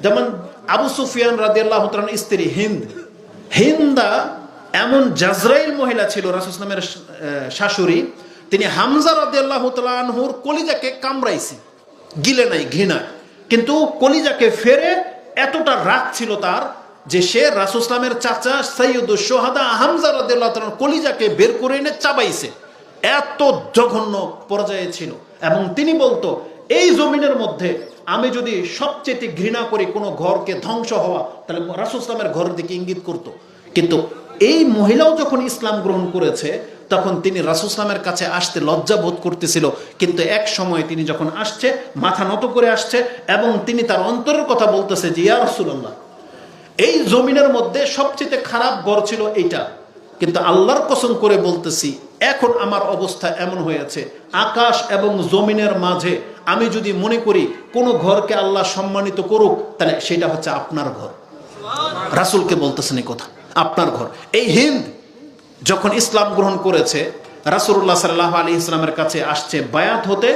যেমন আবু সুফিয়ান রাদি আল্লাহ স্ত্রী হিন্দ। হিন্দা এমন জাজরাইল মহিলা ছিল রাসুসলামের শাশুড়ি। তিনি হামজা রাদি আল্লাহ কলিজাকে কামড়াইছে। গিলে নাই ঘৃণায় কিন্তু কলিজাকে ফেরে এতটা রাগ ছিল তার যে সে রাসুসলামের চাচা সৈয়দ সোহাদা হামজা রাদিল্লাহ কলিজাকে বের করে এনে চাবাইছে। এত জঘন্য পর্যায়ে ছিল। এবং তিনি বলতো, এই জমিনের মধ্যে আমি যদি সবচেয়ে ঘৃণা করি কোনো ঘরকে ধ্বংস হওয়া, তাহলে রাসুসলামের ঘরের দিকে ইঙ্গিত করত। কিন্তু এই মহিলাও যখন ইসলাম গ্রহণ করেছে, তখন তিনি রাসুসলামের কাছে আসতে লজ্জা বোধ করতেছিল। কিন্তু এক সময় তিনি যখন আসছে, মাথা নত করে আসছে এবং তিনি তার অন্তরের কথা বলতেছে যে, ইয়া রসুল্লাহ এই জমিনের মধ্যে সবচেয়ে খারাপ ঘর ছিল এইটা। কিন্তু আল্লাহর কসম করে বলতেছি, এখন আমার অবস্থা এমন হয়েছে, আকাশ এবং জমিনের মাঝে আমি যদি মনে করি কোনো ঘরকে আল্লাহ সম্মানিত করুক, তাহলে সেটা হচ্ছে আপনার ঘর। রাসুলকে বলতেছেন এই কথা, আপনার ঘর। এই হিন্দ যখন ইসলাম গ্রহণ করেছে রাসুল্লাহ সাল্লাহ আলী ইসলামের কাছে আসছে বায়াত হতে,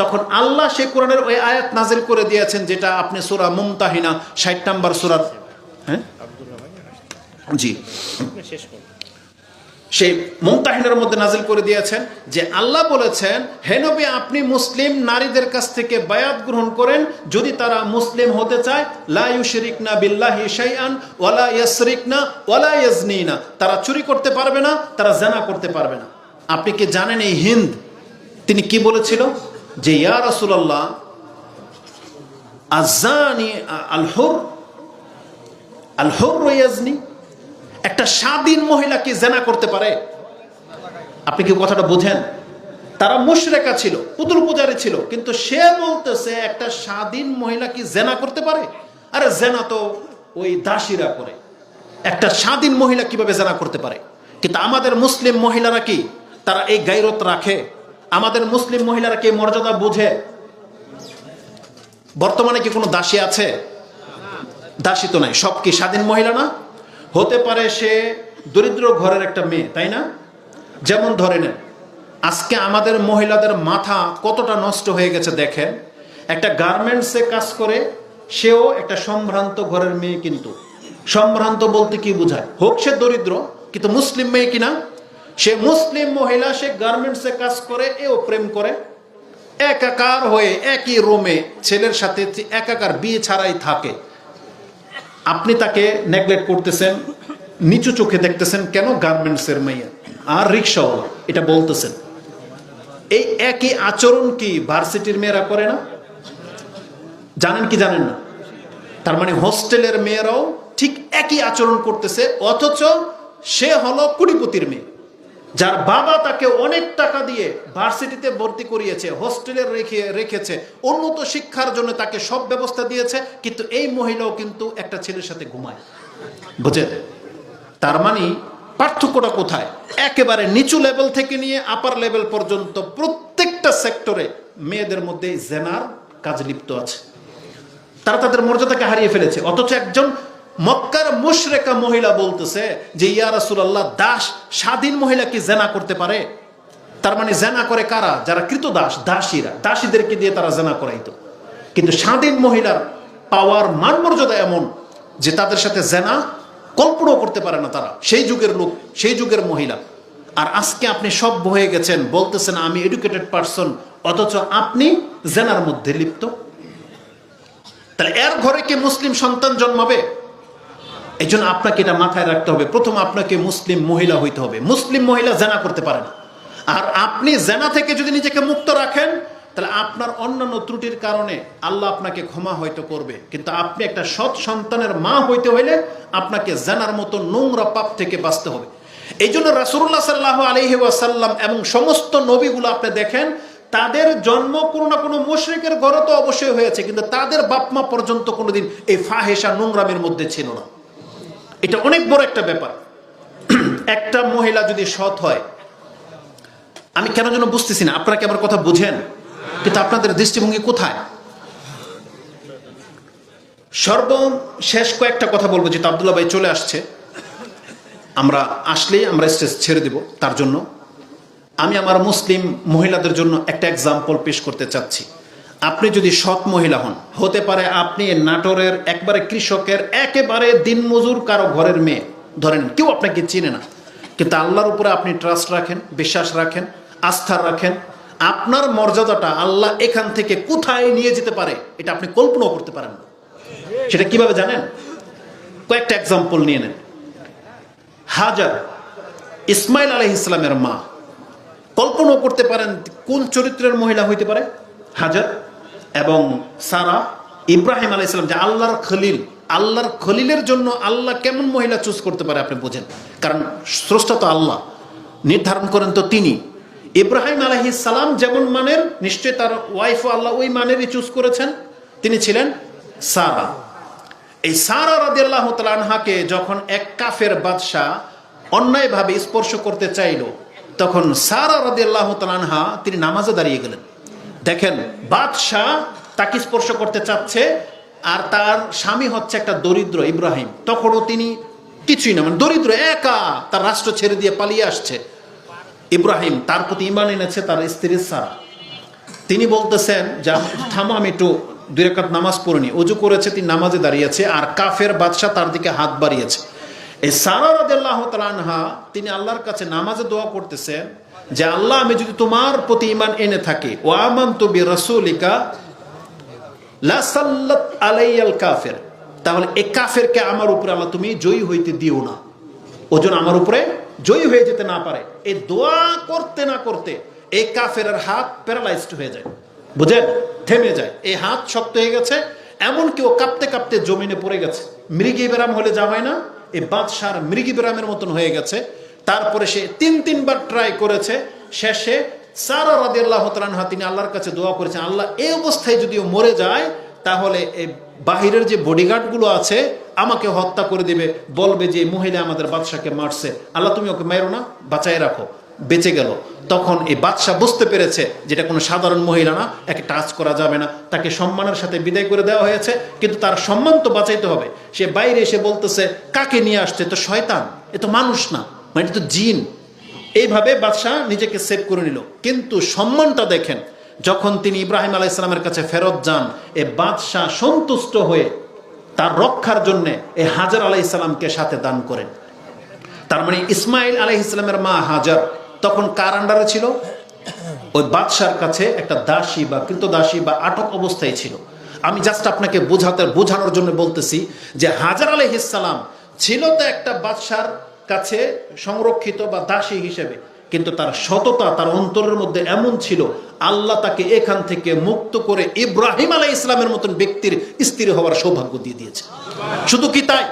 তখন আল্লাহ সে কোরআনের ওই আয়াত নাজিল করে দিয়েছেন, যেটা আপনি সুরা মুমতাহিনা ষাট নাম্বার সুরার হ্যাঁ? জি। সেই মুমতাহিনের মধ্যে নাজিল করে দিয়েছেন যে আল্লাহ বলেছেন, হে নবী, আপনি মুসলিম নারীদের কাছ থেকে বায়াত গ্রহণ করেন। যদি তারা মুসলিম হতে চায়, লা ইউশরিকনা বিল্লাহি শাইআন ওয়ালা ইয়াসরিকনা ওয়ালা ইয়াজনিনা। তারা চুরি করতে পারবে না, তারা জানা করতে পারবে না। আপনি কি জানেন এই হিন্দ? তিনি কি বলেছিল? যে, ইয়া রাসূলুল্লাহ, আজানি আল হুর আল হুর ইয়াজনি। একটা স্বাধীন মহিলা কি জেনা করতে পারে। আপনি কি কথাটা বোঝেন? তারা মুশরেকা ছিল, পুতুল পূজারী ছিল, কিন্তু সে বলতেছে একটা স্বাধীন মহিলা কি জেনা করতে পারে? আরে জেনা তো ওই দাসীরা করে। একটা স্বাধীন মহিলা কীভাবে জেনা করতে পারে? কিন্তু আমাদের মুসলিম মহিলারা কি? তারা এই গাইরত রাখে। আমাদের মুসলিম মহিলারা কি মর্যাদা বুঝে? বর্তমানে কি কোনো দাসী আছে? দাসী তো নাই, সব কি স্বাধীন মহিলা না? হতে পারে সে দরিদ্র ঘরের একটা মেয়ে, তাই না? যেমন ধরে নেন, আজকে আমাদের মহিলাদের মাথা কতটা নষ্ট হয়ে গেছে দেখেন। একটা গার্মেন্টসে কাজ করে, সেও একটা সম্ভ্রান্ত ঘরের মেয়ে কিন্তু। সম্ভ্রান্ত বলতে কি বোঝায়? হোক সে দরিদ্র, কিন্তু মুসলিম মেয়ে কিনা সে মুসলিম মহিলা, সে গার্মেন্টসে কাজ করে, এও প্রেম করে। একাকার হয়ে একই রোমে ছেলের সাথে একাকার বিয়ে ছাড়াই থাকে। আপনি তাকে নেগলেক্ট করতেছেন, নিচু চোখে দেখতেছেন, কেন গার্মেন্টসের মাইয়া? আর রিক্সাওয়ালা, এটা বলতেছেন। এই একই আচরণ কি ভার্সিটির মেয়েরা করে না? জানেন কি জানেন না? তার মানে হোস্টেলের মেয়েরাও ঠিক একই আচরণ করতেছে, অথচ সে হলো কুড়িপতির মেয়ে। যার বাবা তাকে অনেক টাকা দিয়ে ভার্সিটিতে ভর্তি করিয়েছে, হোস্টেলে রেখে, রেখেছে, উন্নত শিক্ষার জন্য তাকে সব ব্যবস্থা দিয়েছে, কিন্তু এই মহিলাও কিন্তু একটা ছেলের সাথে ঘুমায়। বুঝেন তার মানে পার্থক্যটা কোথায়? একেবারে নিচু লেভেল থেকে নিয়ে আপার লেভেল পর্যন্ত প্রত্যেকটা সেক্টরে মেয়েদের মধ্যে জেনার কাজ লিপ্ত আছে। তারা তাদের মর্যাদাকে হারিয়ে ফেলেছে, অথচ একজন মক্কার মুশরেকা মহিলা বলতেছে যে, ইয়া রাসূলুল্লাহ, দাস, স্বাধীন মহিলা কি জেনা করতে পারে? তার মানে জেনা করে কারা? যারা কৃত দাস দাসীরা। দাসীদেরকে দিয়ে তারা জেনা করাইতো। কিন্তু স্বাধীন মহিলার পাওয়ার মান মর্যাদা এমন যে, তাদের সাথে জেনা কল্পনাও করতে পারে না তারা। সেই যুগের লোক, সেই যুগের মহিলা। আর আজকে আপনি সভ্য হয়ে গেছেন, বলতেছেন, আমি এডুকেটেড পারসন অথচ আপনি জেনার মধ্যে লিপ্ত। তাহলে এর ঘরে কি মুসলিম সন্তান জন্মাবে? এই জন্য আপনাকে এটা মাথায় রাখতে হবে। প্রথম আপনাকে মুসলিম মহিলা হইতে হবে। মুসলিম মহিলা জেনা করতে পারে না। আর আপনি জেনা থেকে যদি নিজেকে মুক্ত রাখেন, তাহলে আপনার অন্যান্য ত্রুটির কারণে আল্লাহ আপনাকে ক্ষমা হয়তো করবে। কিন্তু আপনি একটা সৎ সন্তানের মা হইতে হইলে আপনাকে জেনার মতো নোংরা পাপ থেকে বাঁচতে হবে। এই জন্য রাসুল্লাহ সাল্লাহ আলহি ওয়াসাল্লাম এবং সমস্ত নবীগুলো আপনি দেখেন, তাদের জন্ম কোনো না কোনো মুশরিকের ঘরে তো অবশ্যই হয়েছে, কিন্তু তাদের বাপমা পর্যন্ত কোনোদিন এই ফাহেসা নোংরামের মধ্যে ছিল না। এটা অনেক বড় একটা ব্যাপার। একটা মহিলা যদি সৎ হয়, আমি কেন যেন বুঝতেছি না, আপনারা কি আমার কথা বুঝেন? কিন্তু আপনাদের দৃষ্টিভঙ্গি কোথায়? সর্বশেষ কয়েকটা কথা বলব, যেটা আবদুল্লা ভাই চলে আসছে। আমরা আসলেই আমরা স্টেজ ছেড়ে দেব তার জন্য। আমি আমার মুসলিম মহিলাদের জন্য একটা এক্সাম্পল পেশ করতে চাচ্ছি। আপনি যদি সৎ মহিলা হন, হতে পারে আপনি নাটোরের একবারে কৃষকের একেবারে দিনমজুর কারও ঘরের মেয়ে। ধরেন, কেউ আপনাকে চিনে না। কিন্তু আল্লাহর উপরে আপনি ট্রাস্ট রাখেন, বিশ্বাস রাখেন, আস্থা রাখেন, আপনার মর্যাদাটা আল্লাহ এখান থেকে কোথায় নিয়ে যেতে পারে, এটা আপনি কল্পনাও করতে পারেন না। সেটা কীভাবে জানেন? কয়েকটা এক্সাম্পল নিয়ে নেন। হাজার ইসমাইল আলহ ইসলামের মা। কল্পনাও করতে পারেন কোন চরিত্রের মহিলা হইতে পারে? হাজার এবং সারা ইব্রাহিম আলাহ ইসলাম যে আল্লাহর খলিল, আল্লাহর খলিলের জন্য আল্লাহ কেমন মহিলা চুজ করতে পারে আপনি বোঝেন? কারণ স্রষ্টা তো আল্লাহ, নির্ধারণ করেন তো তিনি। ইব্রাহিম আলহি সালাম যেমন মানের নিশ্চয় তার ওয়াইফও আল্লাহ ওই মানেরই চুজ করেছেন। তিনি ছিলেন সারা। এই সারা রাদিয়াল্লাহু তাআলা আনহাকে যখন এক কাফের বাদশাহ অন্যায়ভাবে স্পর্শ করতে চাইল, তখন সারা রাদিয়াল্লাহু তাআলা আনহা তিনি নামাজে দাঁড়িয়ে গেলেন। দেখেন, বাদশাহ তাকে স্পর্শ করতে চাচ্ছে আর তার স্বামী হচ্ছে একটা দরিদ্র ইব্রাহিম। তখনও তিনি কিছুই না মানে দরিদ্র, একা তার রাষ্ট্র ছেড়ে দিয়ে পালিয়ে আসছে। ইব্রাহিম তার প্রতি ইমান এনেছে তার স্ত্রী সারা। তিনি বলতেছেন যে থামো, আমি একটু দুই রেখাত নামাজ পড়িনি অজু করেছে, তিনি নামাজে দাঁড়িয়েছে আর কাফের বাদশাহ তার দিকে হাত বাড়িয়েছে। এই সারা তাআলা আনহা, তিনি আল্লাহর কাছে নামাজে দোয়া করতেছেন যে আল্লাহ, আমি যদি তোমার প্রতি ইমান এনে থাকি ও আমান্তু বি রাসূলিকা কাফের। তাহলে এই কাফেরকে আমার উপরে আল্লাহ তুমি জয়ী হইতে দিও না। ওজন আমার উপরে জয়ী হয়ে যেতে না পারে। এই দোয়া করতে না করতে এই কাফের হাত প্যারালাইজড হয়ে যায়। বুঝেন? থেমে যায়। এই হাত শক্ত হয়ে গেছে। এমন কেউ কাঁপতে কাঁপতে জমিনে পড়ে গেছে। মৃগী বেরাম হলে জামায় না? এই বাদশার মৃগী বেরামের মতন হয়ে গেছে। তারপরে সে তিন তিনবার ট্রাই করেছে। শেষে সারা রাদি আল্লাহ তালানহা তিনি আল্লাহর কাছে দোয়া করেছেন, আল্লাহ, এই অবস্থায় যদিও মরে যায়, তাহলে এই বাহিরের যে বডিগার্ডগুলো আছে, আমাকে হত্যা করে দিবে। বলবে যে মহিলা আমাদের বাদশাকে মারছে। আল্লাহ, তুমি ওকে মেরো না বাঁচাই রাখো। বেঁচে গেল। তখন এই বাদশাহ বুঝতে পেরেছে যেটা কোনো সাধারণ মহিলা না, একে টাচ করা যাবে না। তাকে সম্মানের সাথে বিদায় করে দেওয়া হয়েছে, কিন্তু তার সম্মান তো বাঁচাইতে হবে। সে বাইরে এসে বলতেছে, কাকে নিয়ে আসছে? তো শয়তান, এ তো মানুষ না। মানে তো জিন। এইভাবে বাদশাহ নিজেকে সেভ করে নিল। কিন্তু সম্মানটা দেখেন, যখন তিনি ইব্রাহিম আলাহ ইসলামের কাছে ফেরত যান, এ বাদশাহ সন্তুষ্ট হয়ে তার রক্ষার জন্য এ হাজার আলাহ ইসলামকে সাথে দান করেন। তার মানে ইসমাইল আলাহ ইসলামের মা হাজার তখন কার আন্ডারে ছিল? ওই বাদশার কাছে একটা দাসী বা কিন্তু দাসী বা আটক অবস্থায় ছিল। আমি জাস্ট আপনাকে বোঝাতে, বোঝানোর জন্য বলতেছি যে হাজার আলহিসাল্লাম ছিল তো একটা বাদশার কাছে সংরক্ষিত বা দাসী হিসেবে। কিন্তু তার সততা, তার অন্তরের মধ্যে এমন ছিল, আল্লাহ তাকে এখান থেকে মুক্ত করে ইব্রাহিম আলাই ইসলামের মতন ব্যক্তির স্ত্রী হওয়ার সৌভাগ্য দিয়ে দিয়েছে। শুধু কি তাই?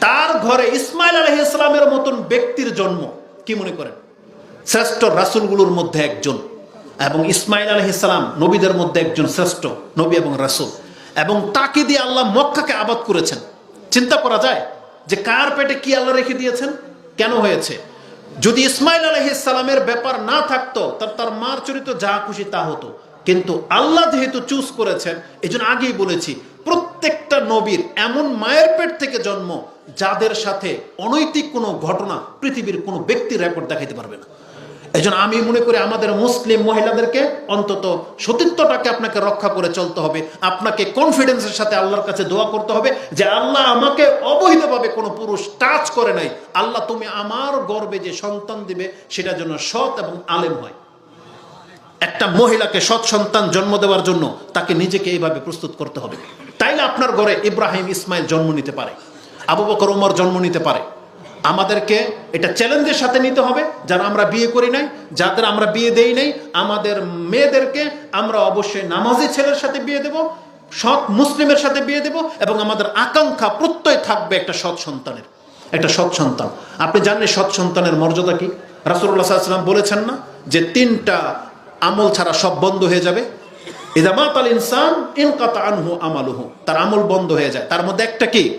তার ঘরে ইসমাইল আলহ ইসলামের মতন ব্যক্তির জন্ম, কি মনে করেন? শ্রেষ্ঠ রাসুলগুলোর মধ্যে একজন এবং ইসমাইল আলহ ইসলাম নবীদের মধ্যে একজন শ্রেষ্ঠ নবী এবং রাসুল। এবং তাকে দিয়ে আল্লাহ মক্কাকে আবাদ করেছেন। চিন্তা করা যায়? যে কার পেটে কি আল্লাহ রেখে দিয়েছেন? কেন হয়েছে? যদি ইসমাইল আলহ ইসলামের ব্যাপার না থাকতো, তার তার মার চরিত্র যা খুশি তা হতো। কিন্তু আল্লাহ যেহেতু চুজ করেছেন এই আগেই বলেছি, প্রত্যেকটা নবীর এমন মায়ের পেট থেকে জন্ম যাদের সাথে অনৈতিক কোনো ঘটনা পৃথিবীর কোনো ব্যক্তির রেকর্ড দেখাইতে পারবে না। এই আমি মনে করি আমাদের মুসলিম মহিলাদেরকে অন্তত সতীত্বটাকে আপনাকে রক্ষা করে চলতে হবে। আপনাকে কনফিডেন্সের সাথে আল্লাহর কাছে দোয়া করতে হবে যে আল্লাহ আমাকে অবৈধভাবে কোনো পুরুষ টাচ করে নাই। আল্লাহ তুমি আমার গর্বে যে সন্তান দিবে সেটা যেন সৎ এবং আলেম হয়। একটা মহিলাকে সৎ সন্তান জন্ম দেওয়ার জন্য তাকে নিজেকে এইভাবে প্রস্তুত করতে হবে। তাইলে আপনার ঘরে ইব্রাহিম, ইসমাইল জন্ম নিতে পারে। আবু বকর ওমর জন্ম নিতে পারে। আমাদেরকে এটা চ্যালেঞ্জের সাথে নিতে হবে। যারা আমরা বিয়ে করি নাই, যাদের আমরা বিয়ে দেই নাই, আমাদের মেয়েদেরকে আমরা অবশ্যই নামাজি ছেলের সাথে বিয়ে দেব, সৎ মুসলিমের সাথে বিয়ে দেব এবং আমাদের আকাঙ্ক্ষা প্রত্যয় থাকবে একটা সৎ সন্তানের। একটা সৎ সন্তান। আপনি জানেন সৎ সন্তানের মর্যাদা কি? রাসুল্লাহ সাল্লাম বলেছেন না যে তিনটা আমল ছাড়া সব বন্ধ হয়ে যাবে। ইদামাত আল ইনসান ইনকাতা আনহু আমালুহু। তার আমল বন্ধ হয়ে যায়। তার মধ্যে একটা কি?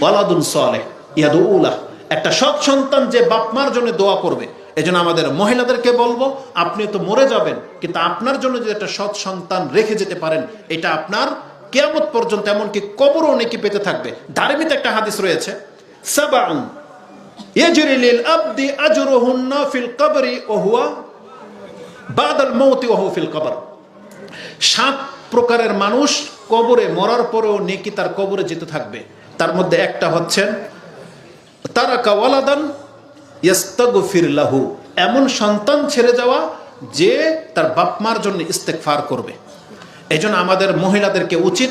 ওয়ালাদুন সালেহ। ইয়াদু উলাহ একটা সৎ সন্তান যে বাপ মার জন্য দোয়া করবে, এজন্য আমাদের মহিলাদেরকে বলব, আপনি তো মরে যাবেন, কিন্তু আপনার জন্য যদি একটা সৎ সন্তান রেখে যেতে পারেন, এটা আপনার কেয়ামত পর্যন্ত এমনকি কবরও নাকি পেতে থাকবে। ধার্মিক একটা হাদিস রয়েছে, সাবাউন, ইয়াজরি লিল আবদি আজরুহুন্না ফিল কবরি ওয়া বাদাল মৌতি ওয়া হুয়া ফিল কবর। সাত প্রকারের মানুষ কবরে মরার পরেও নেকি তার কবরে যেতে থাকবে। তার মধ্যে একটা হচ্ছেন তারা কাওয়ালাদান ইস্তাগফির লাহু। এমন সন্তান ছেড়ে যাওয়া যে তার বাপমার জন্য ইস্তেকফার করবে। এই আমাদের মহিলাদেরকে উচিত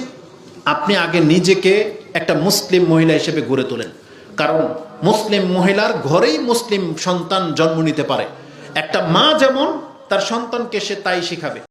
আপনি আগে নিজেকে একটা মুসলিম মহিলা হিসেবে গড়ে তোলেন। কারণ মুসলিম মহিলার ঘরেই মুসলিম সন্তান জন্ম নিতে পারে। একটা মা যেমন, তার সন্তানকে সে তাই শিখাবে।